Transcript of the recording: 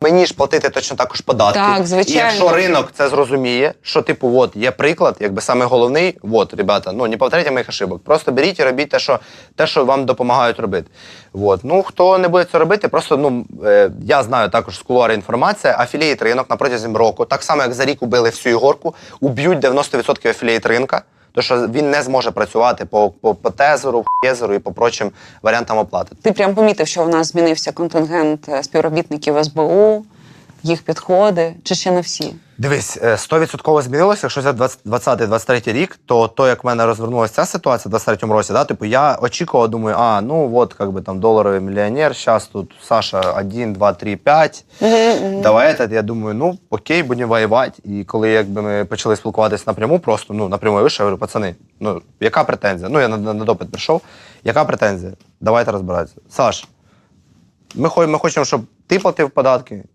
Мені ж платити точно також податки. Так, звичайно. І якщо ринок це зрозуміє, що типу, от є приклад, якби саме головний, от, ребята, ну не повторяйте моїх ошибок. Просто беріть і робіть те, що те, що вам допомагають робити. От. Ну хто не буде це робити, просто ну е, я знаю також з кулуари інформація, афілієт ринок на протязі року, так само як за рік убили всю ігорку, уб'ють 90% афілієт ринка. Тому що він не зможе працювати по, по, по тезеру, єзеру і по прочим варіантам оплати. Ти прям помітив, що в нас змінився контингент е, співробітників СБУ, їх підходи, чи ще не всі? Дивись, е, 100% змінилося. Якщо взяти 20-23 рік, то то, як в мене розвернулася ця ситуація в 23-му році, да, типу, я очікував, думаю, а, ну от, как би там доларовий мільйонер, зараз тут Саша 1, 2, 3, 5. Давай этот, я думаю, ну окей, будемо воювати. І коли якби ми почали спілкуватися напряму, просто ну напряму я вийшов, я говорю, пацани, ну яка претензія? Ну я на, на, на допит прийшов. Яка претензія? Давайте розбиратися. Саш, ми, ми хочемо, щоб ти платив податки,